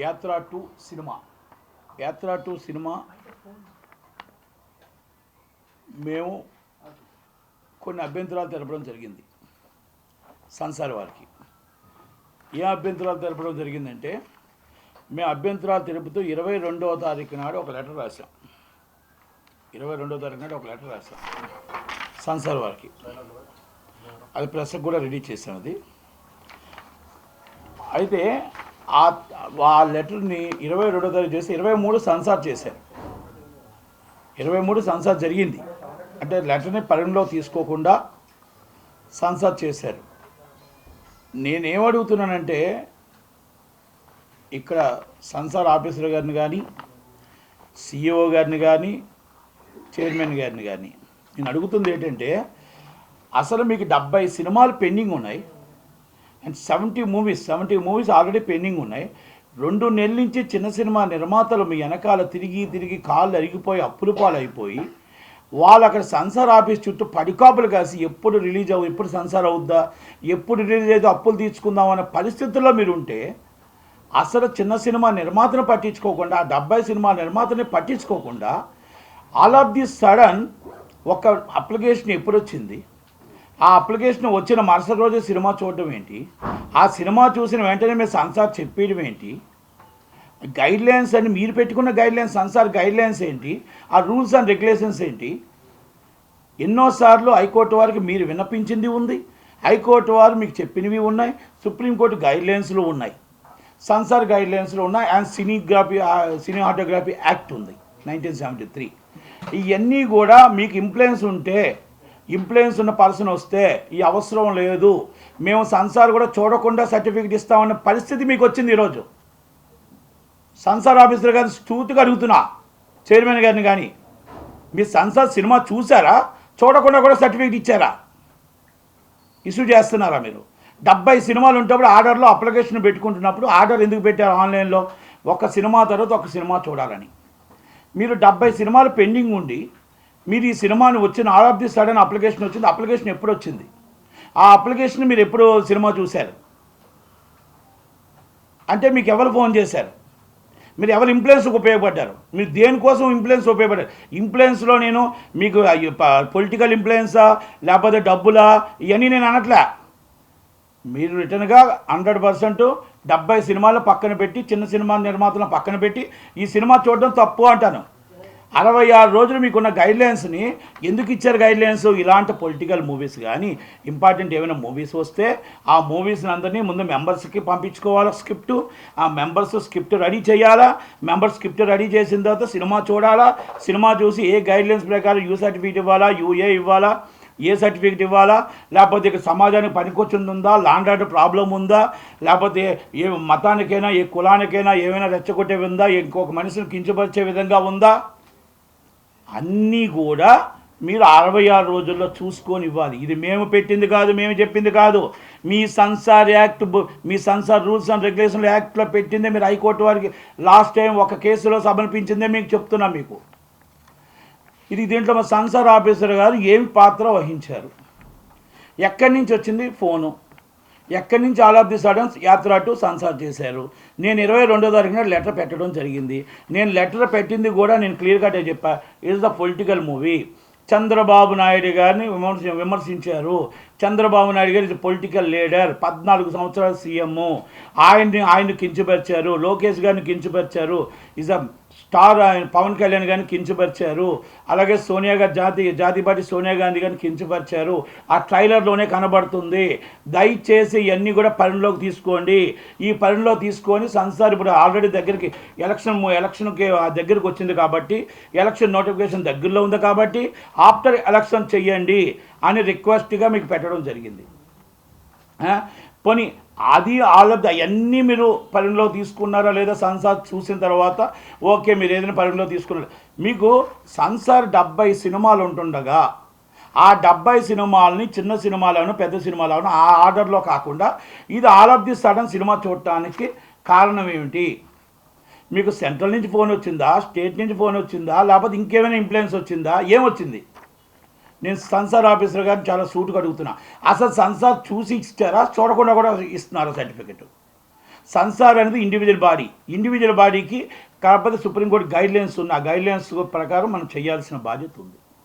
Yatra two cinema. Yatra two cinema మేము కొన్ని అభ్యంతరాలు తెలపడం జరిగింది. సంసార్ వారికి. ఏ అభ్యంతరాలు తెలపడం జరిగిందంటే మేము అభ్యంతరాలు తెలుపుతూ ఇరవై రెండవ తారీఖు నాడు ఒక లెటర్ రాసాం ఇరవై రెండవ తారీఖు నాడు ఒక లెటర్ రాసాం సంసార్ వారికి. అది ప్రెస్కి కూడా రెడీ చేసాం అది. అయితే ఆ లెటర్ని ఇరవై రెండో తారీఖు చేసి ఇరవై మూడు సెన్సార్ చేశారు. ఇరవై మూడు సెన్సార్ జరిగింది. అంటే లెటర్ని పరిగణలో తీసుకోకుండా సెన్సార్ చేశారు. నేనేమడుగుతున్నానంటే ఇక్కడ సన్సార్ ఆఫీసర్ గారిని కానీ సిఇఓ గారిని కానీ చైర్మన్ గారిని కానీ నేను అడుగుతుంది ఏంటంటే అసలు మీకు డెబ్బై సినిమాలు పెండింగ్ ఉన్నాయి. And seventy movies seventy movies already pending ఉన్నాయి. రెండు నెలల నుంచి చిన్న సినిమా నిర్మాతలు మీ వెనకాల తిరిగి తిరిగి కాళ్ళు అరిగిపోయి అప్పులు పాలైపోయి వాళ్ళు అక్కడ సెన్సార్ ఆఫీస్ చుట్టూ పడికాపులు కాసి ఎప్పుడు రిలీజ్ అవ్వు ఎప్పుడు సెన్సార్ అవుద్దా ఎప్పుడు రిలీజ్ అయితే అప్పులు తీర్చుకుందాం అనే పరిస్థితుల్లో మీరు ఉంటే అసలు చిన్న సినిమా నిర్మాతను పట్టించుకోకుండా ఆ డెబ్బై సినిమా నిర్మాతని పట్టించుకోకుండా ఆల్ ఆఫ్ ది సడన్ ఒక అప్లికేషన్ ఎప్పుడు వచ్చింది ఆ అప్లికేషన్ వచ్చిన మరుసటి రోజు సినిమా చూడడం ఏంటి? ఆ సినిమా చూసిన వెంటనే మీరు సంసార్ చెప్పేయడం ఏంటి? గైడ్ లైన్స్ అని మీరు పెట్టుకున్న guide lines censor guide lines ఏంటి? ఆ రూల్స్ అండ్ రెగ్యులేషన్స్ ఏంటి? ఎన్నోసార్లు హైకోర్టు వారికి మీరు విన్నపించింది ఉంది. హైకోర్టు వారు మీకు చెప్పినవి ఉన్నాయి. సుప్రీంకోర్టు గైడ్లైన్స్లు ఉన్నాయి. సంసార్ గైడ్ లైన్స్లో ఉన్నాయి అండ్ సినీగ్రాఫీ సినిమాటోగ్రఫీ యాక్ట్ ఉంది నైన్టీన్ సెవెంటీ త్రీ. ఇవన్నీ కూడా మీకు ఇంప్లూయెన్స్ ఉంటే ఇంప్లూయెన్స్ ఉన్న పర్సన్ వస్తే ఈ అవసరం లేదు. మేము సంసార్ కూడా చూడకుండా సర్టిఫికేట్ ఇస్తామన్న పరిస్థితి మీకు వచ్చింది ఈరోజు. సంసార్ ఆఫీసర్ గారిని స్థూతిగా అడుగుతున్నా చైర్మన్ గారిని కానీ మీ సంసార్ సినిమా చూసారా చూడకుండా కూడా సర్టిఫికేట్ ఇచ్చారా? ఇష్యూ చేస్తున్నారా మీరు? డెబ్బై సినిమాలు ఉంటప్పుడు ఆర్డర్లో అప్లికేషన్ పెట్టుకుంటున్నప్పుడు ఆర్డర్ ఎందుకు పెట్టారు ఆన్లైన్లో? ఒక సినిమా తర్వాత ఒక సినిమా చూడాలని. మీరు డెబ్బై సినిమాలు పెండింగ్ ఉండి మీరు ఈ సినిమాని వచ్చిన all of the sudden application వచ్చింది. అప్లికేషన్ ఎప్పుడు వచ్చింది? ఆ అప్లికేషన్ మీరు ఎప్పుడు సినిమా చూశారు? అంటే మీకు ఎవరు ఫోన్ చేశారు? మీరు ఎవరు ఇన్ఫ్లుయెన్స్కి ఉపయోగపడ్డారు? మీరు దేనికోసం ఇంప్లుయెన్స్ ఉపయోగపడ్డారు? ఇంప్లుయెన్స్లో నేను మీకు పొలిటికల్ ఇంప్లుయెన్సా లేకపోతే డబ్బులా? ఇవన్నీ నేను అనట్లే. మీరు రిటర్న్గా హండ్రెడ్ పర్సెంట్ డెబ్బై సినిమాలు పక్కన పెట్టి చిన్న సినిమా నిర్మాతలను పక్కన పెట్టి ఈ సినిమా చూడడం తప్పు అంటాను. అరవై ఆరు రోజులు మీకున్న గైడ్లైన్స్ని ఎందుకు ఇచ్చారు గైడ్లైన్స్ ఇలాంటి పొలిటికల్ మూవీస్ కానీ ఇంపార్టెంట్ ఏమైనా మూవీస్ వస్తే ఆ మూవీస్ని అందరినీ ముందు మెంబర్స్కి పంపించుకోవాలా స్క్రిప్ట్ ఆ మెంబర్స్ స్క్రిప్ట్ రెడీ చేయాలా? మెంబర్స్ స్క్రిప్ట్ రెడీ చేసిన తర్వాత సినిమా చూడాలా? సినిమా చూసి ఏ గైడ్లైన్స్ ప్రకారం యూ సర్టిఫికేట్ ఇవ్వాలా? యూఏ ఇవ్వాలా? ఏ సర్టిఫికేట్ ఇవ్వాలా? లేకపోతే ఇక సమాజానికి పనికొచ్చింది ఉందా? లాండ్ ఆర్డర్ ప్రాబ్లం ఉందా? లేకపోతే ఏ మతానికైనా ఏ కులానికైనా ఏమైనా రెచ్చగొట్టే ఉందా? ఇంకొక మనిషిని కించపరిచే విధంగా ఉందా? అన్నీ కూడా మీరు అరవై ఆరు రోజుల్లో చూసుకొని ఇవ్వాలి. ఇది మేము పెట్టింది కాదు మేము చెప్పింది కాదు. మీ సంసార్ యాక్ట్ మీ సంసార్ రూల్స్ అండ్ రెగ్యులేషన్ యాక్ట్లో పెట్టిందే మీరు హైకోర్టు వారికి లాస్ట్ టైం ఒక కేసులో సమర్పించిందే మీకు చెప్తున్నా మీకు. ఇది దీంట్లో మా సంసార్ ఆఫీసర్ గారు ఏమి పాత్ర వహించారు? ఎక్కడి నుంచి వచ్చింది? ఫోను. ఎక్కడి నుంచి ఆల్ ఆఫ్ ది సడన్స్ యాత్ర టు సంసార్ చేశారు. నేను ఇరవై రెండో తారీఖున లెటర్ పెట్టడం జరిగింది. నేను లెటర్ పెట్టింది కూడా నేను క్లియర్ కట్టే చెప్పా. Is the political movie Chandrababu Naidu గారిని విమర్శ విమర్శించారు. చంద్రబాబు నాయుడు గారు ఇస్ పొలిటికల్ లీడర్ పద్నాలుగు సంవత్సరాల సీఎం. ఆయన్ని ఆయన కించపరిచారు. లోకేష్ గారిని కించపరిచారు. ఇస్ అ స్టార్ ఆయన పవన్ కళ్యాణ్ గారిని కించపరిచారు. అలాగే సోనియా గారి జాతి జాతిపాటి సోనియా గాంధీ గారిని కించపరిచారు. ఆ ట్రైలర్లోనే కనబడుతుంది. దయచేసి ఇవన్నీ కూడా పరిణలోకి తీసుకోండి. ఈ పరిణలో తీసుకొని సంసార్ ఇప్పుడు ఆల్రెడీ దగ్గరికి ఎలక్షన్ ఎలక్షన్కి దగ్గరికి వచ్చింది కాబట్టి ఎలక్షన్ నోటిఫికేషన్ దగ్గరలో ఉంది కాబట్టి ఆఫ్టర్ ఎలక్షన్ చెయ్యండి అని రిక్వెస్ట్గా మీకు పెట్టడం జరిగింది. పోనీ అది ఆల్ ఆఫ్ అవన్నీ మీరు పరిగణలో తీసుకున్నారా లేదా సంసార్ చూసిన తర్వాత? ఓకే మీరు ఏదైనా పరిగణలో తీసుకున్నారు. మీకు సంసార్ డెబ్బై సినిమాలు ఉంటుండగా ఆ డెబ్బై సినిమాలని చిన్న సినిమాలను పెద్ద సినిమాలను ఆ ఆర్డర్లో కాకుండా ఇది all of the sudden cinema చూడటానికి కారణం ఏమిటి? మీకు సెంట్రల్ నుంచి ఫోన్ వచ్చిందా స్టేట్ నుంచి ఫోన్ వచ్చిందా లేకపోతే ఇంకేమైనా ఇంప్లుయెన్స్ వచ్చిందా? ఏమొచ్చింది? నేను సంసార్ ఆఫీసర్ గారిని చాలా సూటుగా అడుగుతున్నా. అసలు సంసార్ చూసి ఇచ్చారా చూడకుండా కూడా ఇస్తున్నారా సర్టిఫికెట్. సంసార్ అనేది ఇండివిజువల్ బాడీ ఇండివిజువల్ బాడీకి కాకపోతే సుప్రీంకోర్టు గైడ్లైన్స్ ఉన్న ఆ గైడ్లైన్స్ ప్రకారం మనం చేయాల్సిన బాధ్యత ఉంది.